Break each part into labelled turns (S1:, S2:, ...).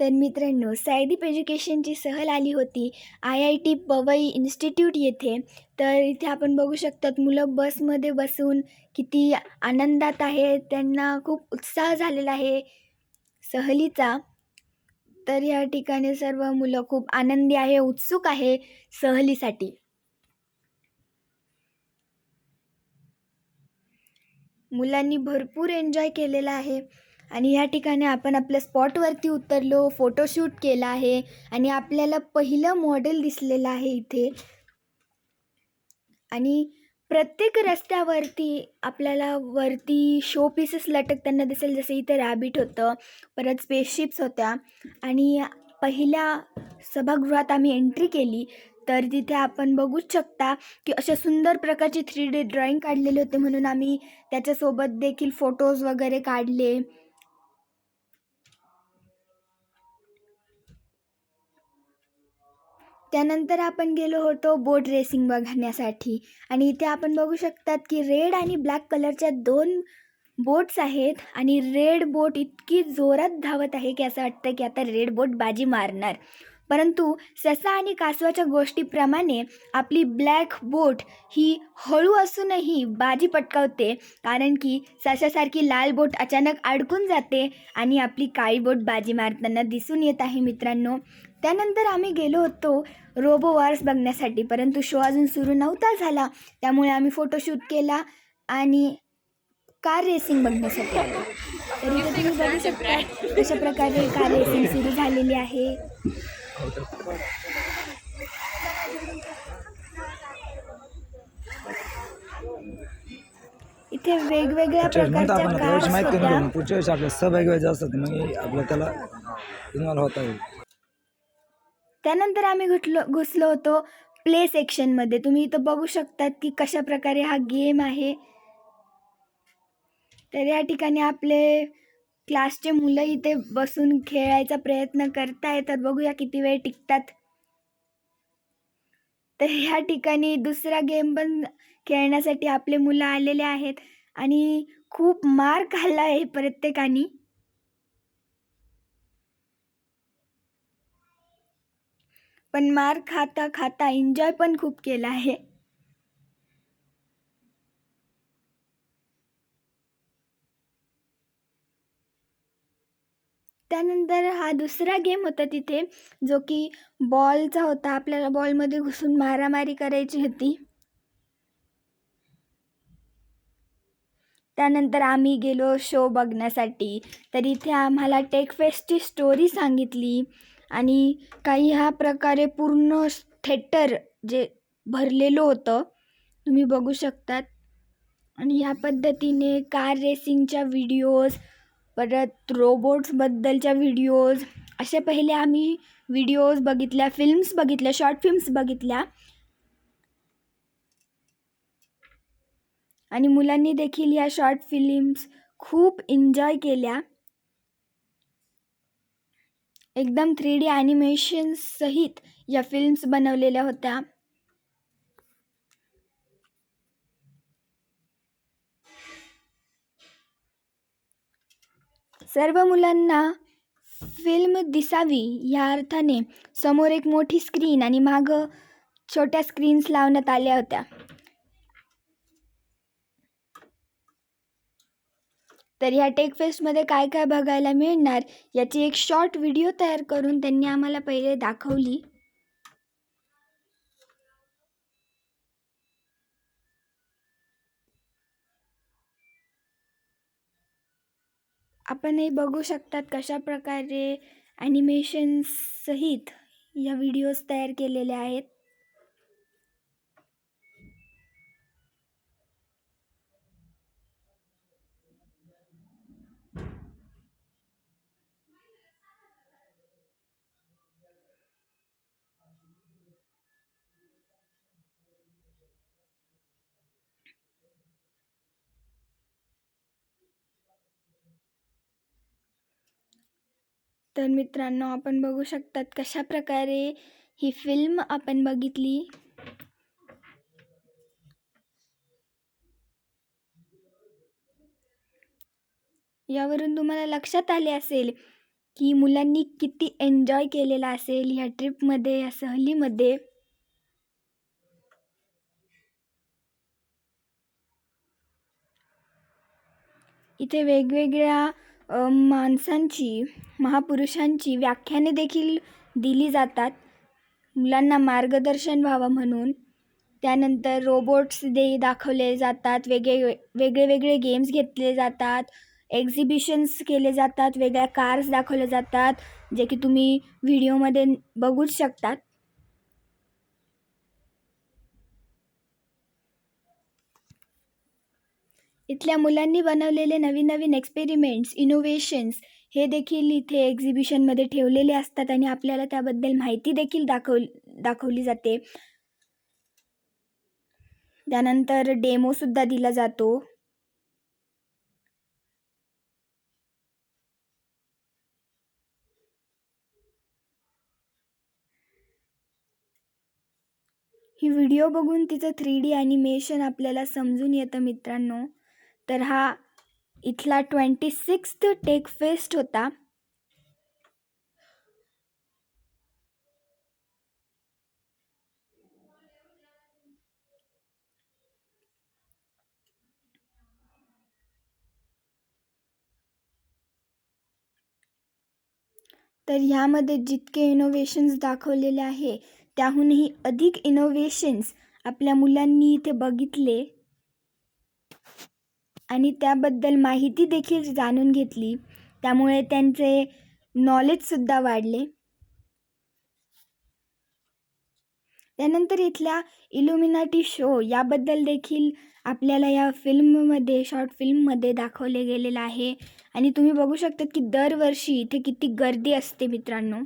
S1: तर मित्रांनो सायदीप एज्युकेशनची सहल आली होती I I T Powai institute येथे. तर इथे आपण बघू शकतात मुलं बसमध्ये बसून किती आनंदात आहे त्यांना खूप उत्साह झालेला आहे सहलीचा. तर या ठिकाणी सर्व मुलं खूप आनंदी आहे उत्सुक आहे सहलीसाठी. मुलांनी भरपूर एन्जॉय केलेला आहे. आणि ह्या ठिकाणी आपण आपल्या स्पॉटवरती उतरलो फोटोशूट केला आहे आणि आपल्याला पहिलं मॉडेल दिसलेलं आहे इथे. आणि प्रत्येक रस्त्यावरती आपल्याला वरती शो पीसेस लटकताना दिसेल जसं इथे रॅबिट होतं परत स्पेसशिप्स होत्या. आणि पहिल्या सभागृहात आम्ही एंट्री केली तर तिथे आपण बघूच शकता की अशा सुंदर प्रकारची थ्री डी ड्रॉइंग काढलेले होते म्हणून आम्ही त्याच्यासोबत देखील फोटोज वगैरे काढले. त्यानंतर आपण गेलो होतो बोट रेसिंग बघण्यासाठी. आणि इथे आपण बघू शकतात की रेड आणि ब्लॅक कलरच्या दोन बोट्स आहेत आणि रेड बोट इतकी जोरात धावत आहे की असं वाटतं की आता रेड बोट बाजी मारणार. परंतु ससा आणि कासवाच्या गोष्टीप्रमाणे आपली ब्लॅक बोट ही हळू असूनही बाजी पटकावते. कारण की सशासारखी लाल बोट अचानक अडकून जाते आणि आपली काळी बोट बाजी मारताना दिसून येत आहे मित्रांनो. त्यानंतर आम्ही गेलो होतो रोबो वार्स बघण्यासाठी. परंतु शो अजून सुरू नव्हता झाला. त्यामुळे आम्ही फोटोशूट केला आणि कार रेसिंग बघण्यासाठी आलो. तर इथे तुम्ही बघू शकता कशा प्रकारे कार रेसिंग सुरू झालेली आहे. इथे वेगवेगळ्या प्रकारच्या
S2: माहीत कमी
S1: होत्या.
S2: करू पुढच्या वेळेस आपल्या सहभागी व्हायचं असतात मग आपलं त्याला इन्व्हॉल्व होता येईल.
S1: त्यानंतर आम्ही घुटलो घुसलो होतो प्ले सेक्शनमध्ये तुम्ही इथं बघू शकतात की कशा प्रकारे हा गेम आहे. तर या ठिकाणी आपले क्लासचे मुलं इथे बसून खेळायचा प्रयत्न करताय तर बघूया किती वेळ टिकतात. तर ह्या ठिकाणी दुसरा गेम पण खेळण्यासाठी आपले मुलं आलेले आहेत. आणि खूप मार खाल्ला आहे प्रत्येकाने. पण मार खाता खाता एन्जॉय पण खूप केला आहे. त्यानंतर हा दुसरा गेम होता तिथे जो की बॉलचा होता. आपल्याला बॉलमध्ये घुसून मारामारी करायची होती. त्यानंतर आम्ही गेलो शो बघण्यासाठी. तर इथे आम्हाला टेकफेस्टची स्टोरी सांगितली. आणि काही ह्या प्रकारे पूर्ण थेटर जे भरलेलं होतं तुम्ही बघू शकतात. आणि ह्या पद्धतीने कार रेसिंगच्या व्हिडिओज परत रोबोट्सबद्दलच्या व्हिडिओज असे पहिले आम्ही व्हिडिओज बघितल्या फिल्म्स बघितल्या शॉर्ट फिल्म्स बघितल्या. आणि मुलांनी देखील या शॉर्ट फिल्म्स खूप एन्जॉय केल्या. एकदम थ्री डी ॲनिमेशन्ससहित या फिल्म्स बनवलेल्या होत्या. सर्व मुलांना फिल्म दिसावी या अर्थाने समोर एक मोठी स्क्रीन आणि मागं छोट्या स्क्रीन्स लावण्यात आल्या होत्या. तर ह्या टेक फेस्टमध्ये काय काय बघायला मिळणार याची एक शॉर्ट व्हिडिओ तयार करून त्यांनी आम्हाला पहिले दाखवली. आपण हे बघू शकतात कशा प्रकारे ॲनिमेशन या व्हिडिओज तयार केलेल्या आहेत. तर मित्रांनो आपण बघू शकतात कशा प्रकारे ही फिल्म आपण बघितली. यावरून तुम्हाला लक्षात आले असेल की मुलांनी किती एन्जॉय केलेला असेल ह्या ट्रिपमध्ये या सहलीमध्ये. इथे वेगवेगळ्या माणसांची महापुरुषांची व्याख्याने देखील दिली जातात. मुलांना मार्गदर्शन व्हावं म्हणून. त्यानंतर रोबोट्स दे दाखवले जातात. वेगळे वेगळे वेगळे गेम्स घेतले जातात. एक्झिबिशन्स केले जातात. वेगळ्या कार्स दाखवल्या जातात. जे की तुम्ही व्हिडिओमध्ये बघूच शकतात. इथल्या मुलांनी बनवलेले नवीन नवीन एक्सपेरिमेंट्स इनोव्हेशन्स हे देखील इथे एक्झिबिशनमध्ये ठेवलेले असतात आणि आपल्याला त्याबद्दल माहिती देखील दाखव दाखवली जाते. त्यानंतर डेमोसुद्धा दिला जातो. ही व्हिडिओ बघून तिचं थ्री डी ॲनिमेशन आपल्याला समजून येतं मित्रांनो. तर हा इथला ट्वेंटी सिक्स्थ टेक फेस्ट होता. तर ह्यामध्ये जितके इनोव्हेशन्स दाखवलेले आहे त्याहूनही अधिक इनोव्हेशन्स आपल्या मुलांनी इथे बघितले. आणि त्याबद्दल माहिती देखील जाणून घेतली. त्यामुळे त्यांचे नॉलेजसुद्धा वाढले. त्यानंतर इथल्या इल्युमिनाटी शो याबद्दल देखील आपल्याला या फिल्ममध्ये शॉर्ट फिल्ममध्ये दाखवले गेलेलं आहे. आणि तुम्ही बघू शकता की दरवर्षी इथे किती गर्दी असते मित्रांनो.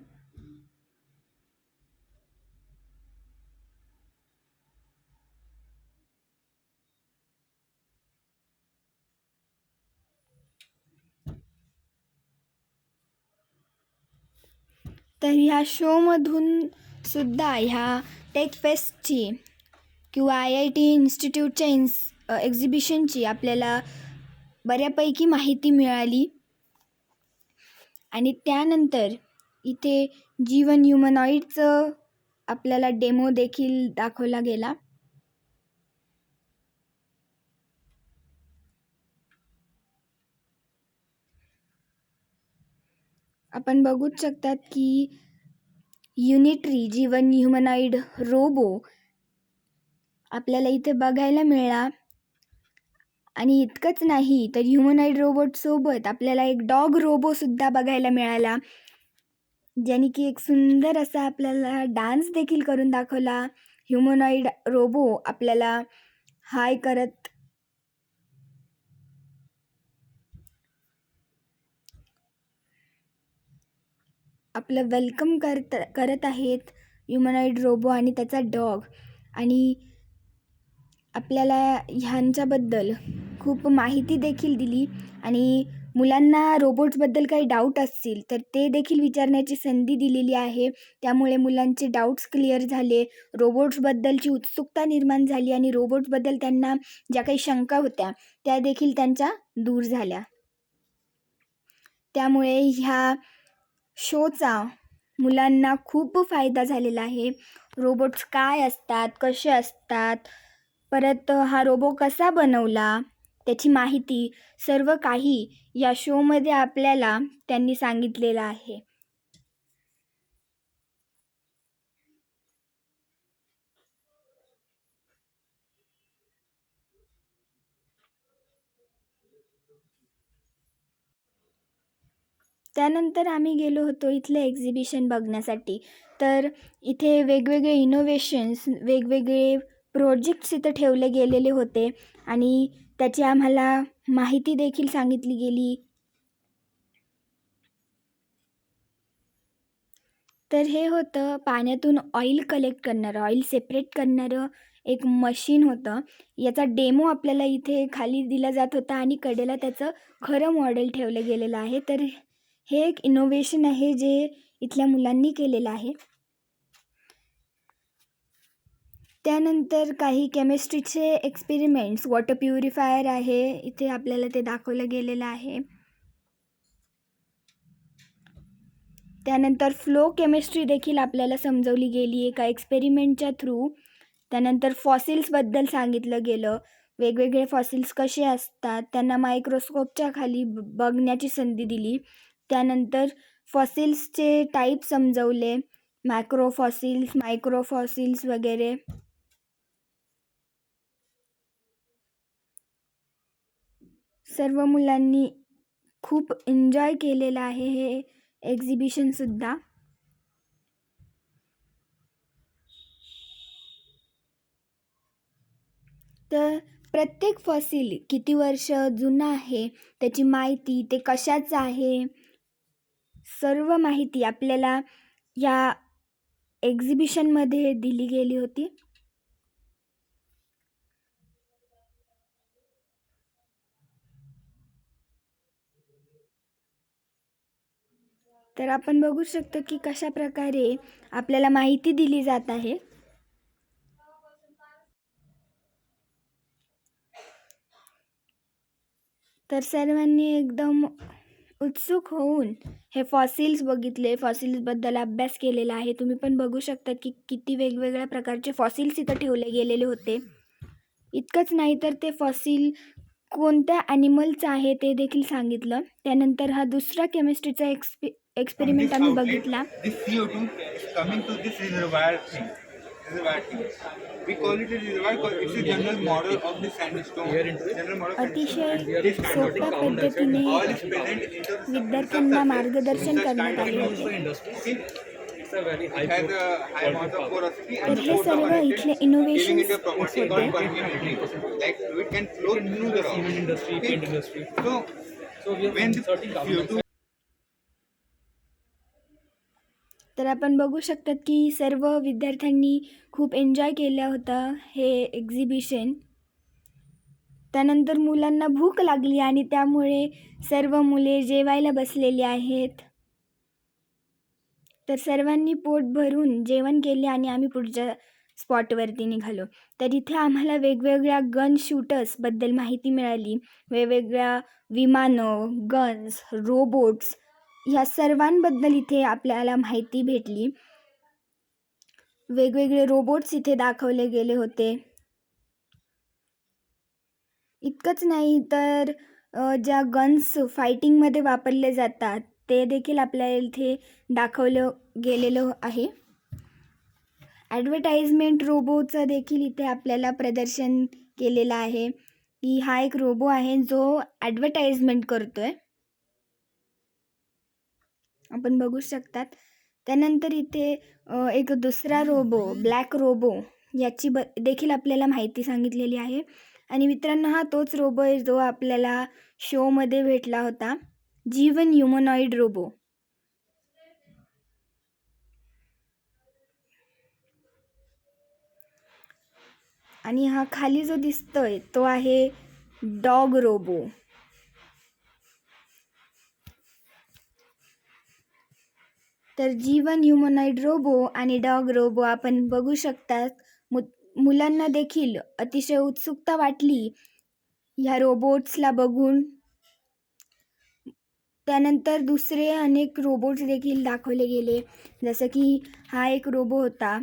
S1: तर ह्या शोमधून सुद्धा ह्या टेक फेस्टची किंवा आय आय टी इन्स्टिट्यूटच्या इन्स एक्झिबिशनची आपल्याला बऱ्यापैकी माहिती मिळाली. आणि त्यानंतर इथे जीवन ह्युमनॉईडचं आपल्याला डेमो देखील दाखवला गेला. आपण बघूच शकतात की युनिट्री जीवन ह्युमनाईड रोबो आपल्याला इथे बघायला मिळाला. आणि इतकंच नाही तर ह्युमनाईड रोबोटसोबत आपल्याला एक डॉग रोबोसुद्धा बघायला मिळाला. ज्याने की एक सुंदर असा आपल्याला डान्स देखील करून दाखवला. ह्युमनॉइड रोबो आपल्याला हाय करत आपलं वेलकम करत करत आहेत ह्युमनॉइड रोबो आणि त्याचा डॉग आणि आपल्याला ह्यांच्याबद्दल खूप माहिती देखील दिली. आणि मुलांना रोबोट्सबद्दल काही डाऊट असतील तर ते देखील विचारण्याची संधी दिलेली आहे. त्यामुळे मुलांचे डाऊट्स क्लिअर झाले. रोबोट्सबद्दलची उत्सुकता निर्माण झाली आणि रोबोट्सबद्दल त्यांना ज्या काही शंका होत्या त्या देखील त्यांच्या दूर झाल्या. त्यामुळे ह्या शोचा. मुलांना खूप फायदा झालेला आहे. रोबोट्स काय असतात? कसे असतात? परत हा रोबो कसा बनवला? त्याची माहिती सर्व काही या शोमध्ये आपल्याला त्यांनी सांगितलेलं आहे. त्यानंतर आम्ही गेलो होतो इथले एक्झिबिशन बघण्यासाठी. तर इथे वेगवेगळे इनोव्हेशन्स वेगवेगळे प्रोजेक्ट्स इथं ठेवले गेलेले होते आणि त्याची आम्हाला माहिती देखील सांगितली गेली. तर हे होतं पाण्यातून ऑइल कलेक्ट करणारं ऑइल सेपरेट करणारं एक मशीन होतं. याचा डेमो आपल्याला इथे खाली दिला जात होता आणि कडेला त्याचं खरं मॉडेल ठेवलं गेलेलं आहे. तर हे एक इनोव्हेशन आहे जे इथल्या मुलांनी केलेलं आहे. त्यानंतर काही केमिस्ट्रीचे एक्सपेरिमेंट्स वॉटर प्युरिफायर आहे इथे आपल्याला ते दाखवलं गेलेलं आहे. त्यानंतर फ्लो केमिस्ट्री देखील आपल्याला समजवली गेली एका एक्सपेरिमेंटच्या थ्रू त्यानंतर फॉसिल्सबद्दल सांगितलं गेलं. वेगवेगळे फॉसिल्स कसे असतात? त्यांना मायक्रोस्कोपच्या खाली ब बघण्याची संधी दिली. त्यानंतर फॉसिल्सचे टाईप समजवले. मॅक्रो फॉसिल्स मायक्रो फॉसिल्स वगैरे. सर्व मुलांनी खूप एन्जॉय केलेलं आहे हे एक्झिबिशनसुद्धा तर प्रत्येक फॉसिल किती वर्ष जुनं आहे त्याची माहिती ते कशाचं आहे सर्व माहिती आपल्याला या एक्झिबिशनमध्ये दिली गेली होती. तर आपण बघू शकतो की कशा प्रकारे आपल्याला माहिती दिली जात आहे. तर सर्वांनी एकदम उत्सुक होऊन हे फॉसिल्स बघितले. फॉसिल्सबद्दल अभ्यास केलेला आहे. तुम्ही पण बघू शकता की किती वेगवेगळ्या प्रकारचे फॉसिल्स इथं ठेवले गेलेले होते. इतकंच नाही तर ते फॉसिल कोणत्या ॲनिमलचं आहे ते देखील सांगितलं. त्यानंतर हा दुसरा केमिस्ट्रीचा एक्सपे एक्सपेरिमेंट आम्ही बघितला.
S3: This CO2 is coming to this reservoir thing. Reservoir thing. We call it a reservoir because it's a general model of the sandstone. General model of
S1: अतिशय
S3: sandstone.
S1: सोप्या पद्धतीने
S3: All is present in the
S1: विद्यार्थ्यांना मार्गदर्शन करण्यात आले होते
S3: See, it has a high
S1: तर आपण बघू शकतात की सर्व विद्यार्थ्यांनी खूप एन्जॉय केलं होतं हे एक्झिबिशन त्यानंतर मुलांना भूक लागली आणि त्यामुळे सर्व मुले जेवायला बसलेली आहेत. तर सर्वांनी पोट भरून जेवण केले आणि आम्ही पुढच्या स्पॉटवरती निघालो. तर इथे आम्हाला वेगवेगळ्या गन शूटर्सबद्दल माहिती मिळाली. वेगवेगळ्या विमानं गन्स रोबोट्स ह्या सर्वांबद्दल इथे आपल्याला माहिती भेटली. वेगवेगळे रोबोट्स इथे दाखवले गेले होते. इतकंच नाही तर ज्या गन्स फायटिंगमध्ये वापरले जातात ते देखील आपल्याला इथे दाखवलं गेलेलं आहे. ॲडव्हर्टाईजमेंट रोबोचं देखील इथे आपल्याला प्रदर्शन केलेलं आहे. की हा एक रोबो आहे जो ॲडव्हर्टाईजमेंट करतो आहे आपण बघू शकतात. त्यानंतर इथे एक दुसरा रोबो ब्लॅक रोबो याची ब देखील आपल्याला माहिती सांगितलेली आहे. आणि मित्रांनो हा तोच रोबो आहे जो आपल्याला शोमध्ये भेटला होता. जीवन ह्युमनॉइड रोबो आणि हा खाली जो दिसतोय तो आहे डॉग रोबो तर जीवन ह्युमनॉइड रोबो आणि डॉग रोबो आपण बघू शकतात. मु मुलांना देखील अतिशय उत्सुकता वाटली ह्या रोबोट्सला बघून. त्यानंतर दुसरे अनेक रोबोट्स देखील दाखवले गेले. जसं की हा एक रोबो होता.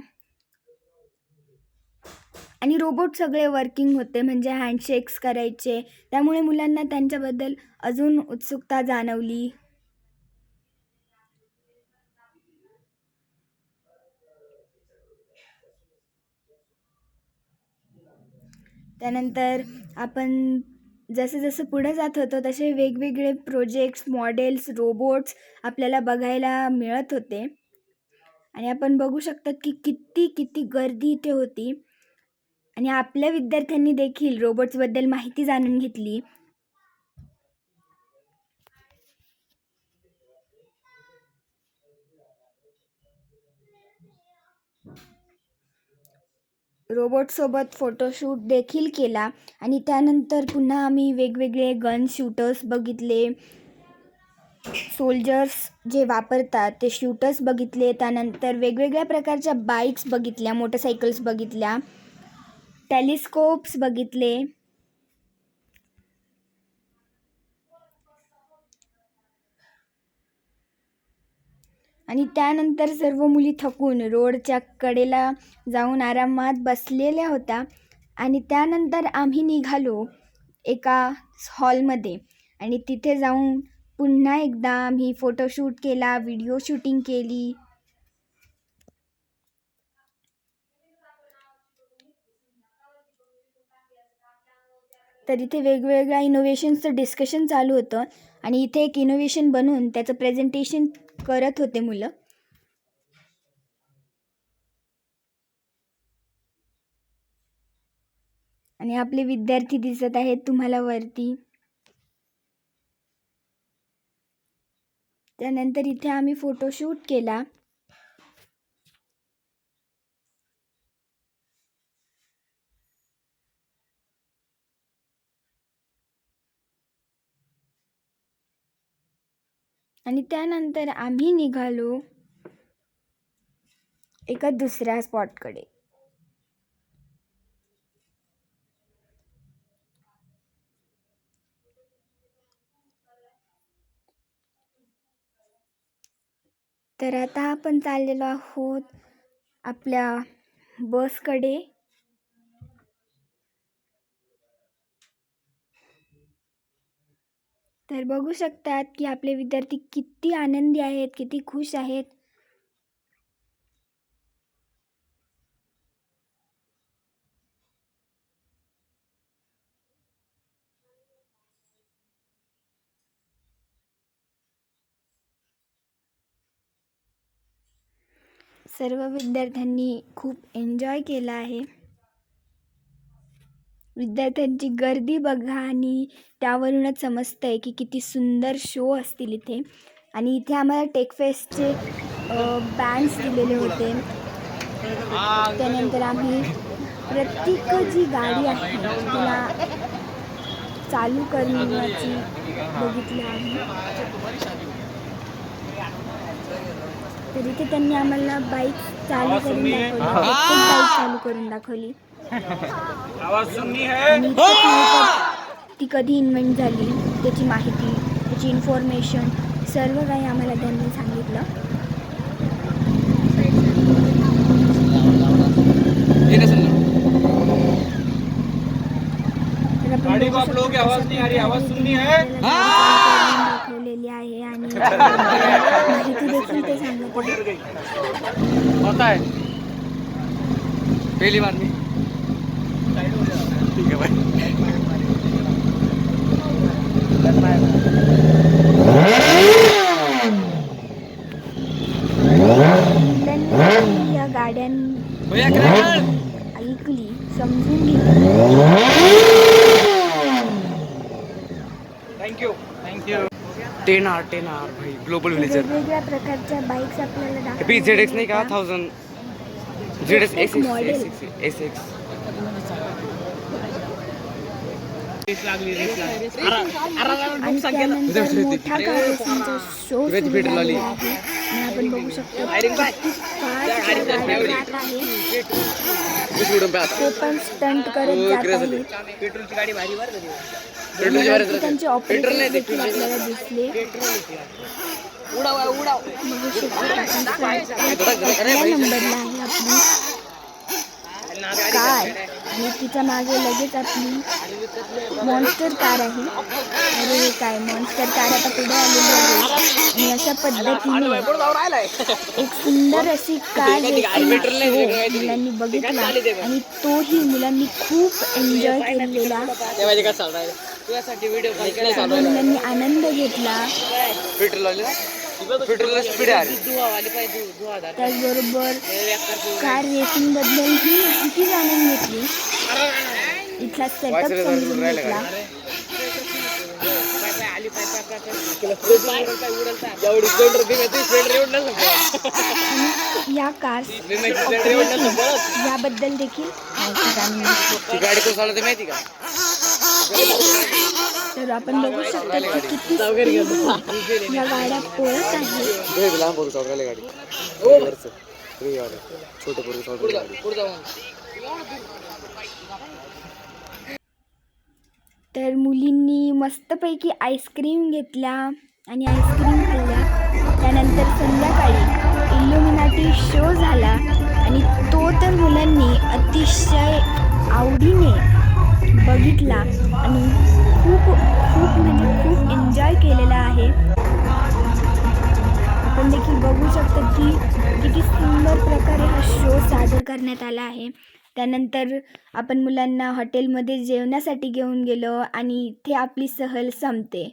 S1: आणि रोबोट सगळे वर्किंग होते म्हणजे हँडशेक्स करायचे. त्यामुळे मुलांना त्यांच्याबद्दल अजून उत्सुकता जाणवली. त्यानंतर आपण जसं जसं पुढं जात होतो तसे वेगवेगळे प्रोजेक्ट्स मॉडेल्स रोबोट्स आपल्याला बघायला मिळत होते. आणि आपण बघू शकतात की किती किती गर्दी इथे होती. आणि आपल्या विद्यार्थ्यांनी देखील रोबोट्सबद्दल माहिती जाणून घेतली. रोबोटसोबत फोटोशूट देखील केला आणि त्यानंतर पुन्हा आम्ही वेगवेगळे गन शूटर्स बघितले. सोल्जर्स जे वापरतात ते शूटर्स बघितले. त्यानंतर वेगवेगळ्या प्रकारच्या बाईक्स बघितल्या मोटरसायकल्स बघितल्या टेलिस्कोप्स बघितले. आणि त्यानंतर सर्व मुली थकून रोडच्या कडेला जाऊन आरामात बसलेल्या होत्या. आणि त्यानंतर आम्ही निघालो एका हॉलमध्ये. आणि तिथे जाऊन पुन्हा एकदा आम्ही फोटोशूट केला व्हिडिओ शूटिंग केली. तर इथे वेगवेगळ्या इनोव्हेशनचं डिस्कशन चालू होतं. आणि इथे एक इनोव्हेशन बनवून त्याचं प्रेझेंटेशन करत होते मुलं. आणि आपले विद्यार्थी दिसत आहेत तुम्हाला वरती. त्यानंतर इथे आम्ही फोटोशूट केला. आणि त्यानंतर आम्ही निघालो एका दुसऱ्या स्पॉटकडे. तर आता आपण चाललेलो आहोत आपल्या बसकडे. तर बघू शकतात की आपले विद्यार्थी किती आनंदी आहेत किती खुश आहेत. सर्व विद्यार्थ्यांनी खूप एन्जॉय केला आहे. विद्यार्थ्यांची गर्दी बघा आणि त्यावरूनच समजतं आहे की किती सुंदर शो असतील इथे. आणि इथे आम्हाला टेकफेस्टचे बँड्स दिलेले होते. त्यानंतर आम्ही प्रत्येक जी गाडी आहे तिला चालू करण्याची बघितली आहे तर इथे त्यांनी आम्हाला बाईक चालू करून दाखवली. बाईक चालू करून दाखवली. आणि सांगतात ती कधी इन्व्हेंट झाली त्याची माहिती त्याची इन्फॉर्मेशन सर्व काही आम्हाला त्यांनी सांगितलं. तर आपण
S3: गाड़ी
S1: बघू
S3: को आप लोगों की
S1: शकतो
S3: आवाज नहीं आ रही आवाज है?
S1: आपल्याला दाखवलेली आहे आणि माहिती देखील ते सांगत आहे.
S4: होता है पहली बार नहीं ठीक है भाई
S1: मुलांनी या गाड्यां
S4: भैया क्रैकर
S1: ऐकली समजून घेतली
S4: thank you thank you ten R ten R भाई ग्लोबल विलेजर
S1: वेगवेगळ्या प्रकारच्या बाईक्स आपल्याला
S4: पी जेड एक्स नाही का thousand Z X X
S1: Model.
S4: S X
S1: आणि त्यानंतर मोठा कार रेसिंगचा शो
S4: किती
S1: सुरू
S4: पेट्रोल आली?
S1: झालेला आहे. आणि आपण बघू शकतो ते पण स्टंट करत जात. आहेत
S4: पेट्रोलची
S1: त्यांचे ऑपरेटर देखील आपल्याला दिसले.
S4: उडाव उडाव
S1: बघू शकतो आपण front पहिल्या नंबरला आहे आपली. कार आणि तिच्यामागे लगेच आपली मॉन्स्टर कार आहे. अरे हे काय मॉन्स्टर कार आता पुढे आलेली आहे. आणि अशा पद्धतीने एक सुंदर अशी कार racing show मुलांनी बघितला. आणि तोही मुलांनी खूप एन्जॉय केलेला. मुलांनी आनंद घेतला.
S4: स्पीड
S1: त्याचबरोबर कार रेसिंग बद्दलही माहिती जाणून घेतली. इथला सेटअप समजून घेतला. या
S4: बरं
S1: याबद्दल देखील माहिती जाणून घेतली.
S4: गाडी कोण चालवते माहिती का?
S1: तर आपण बघू शकतो की किती या गाड्या पळत आहेत. तर मुलींनी मस्तपैकी आईस्क्रीम घेतल्या आणि आईस्क्रीम खाल्ल्या त्यानंतर संध्याकाळी इल्युमिनाटी शो झाला आणि तो तर मुलांनी अतिशय आवडीने बघितला आणि खूप खूप म्हणजे खूप एन्जॉय केलेला आहे. आपण देखील बघू शकतो की किती सुंदर प्रकारे हा शो सादर करण्यात आला आहे. त्यानंतर आपण मुलांना हॉटेलमध्ये जेवण्यासाठी घेऊन गेलो आणि इथे आपली सहल संपते.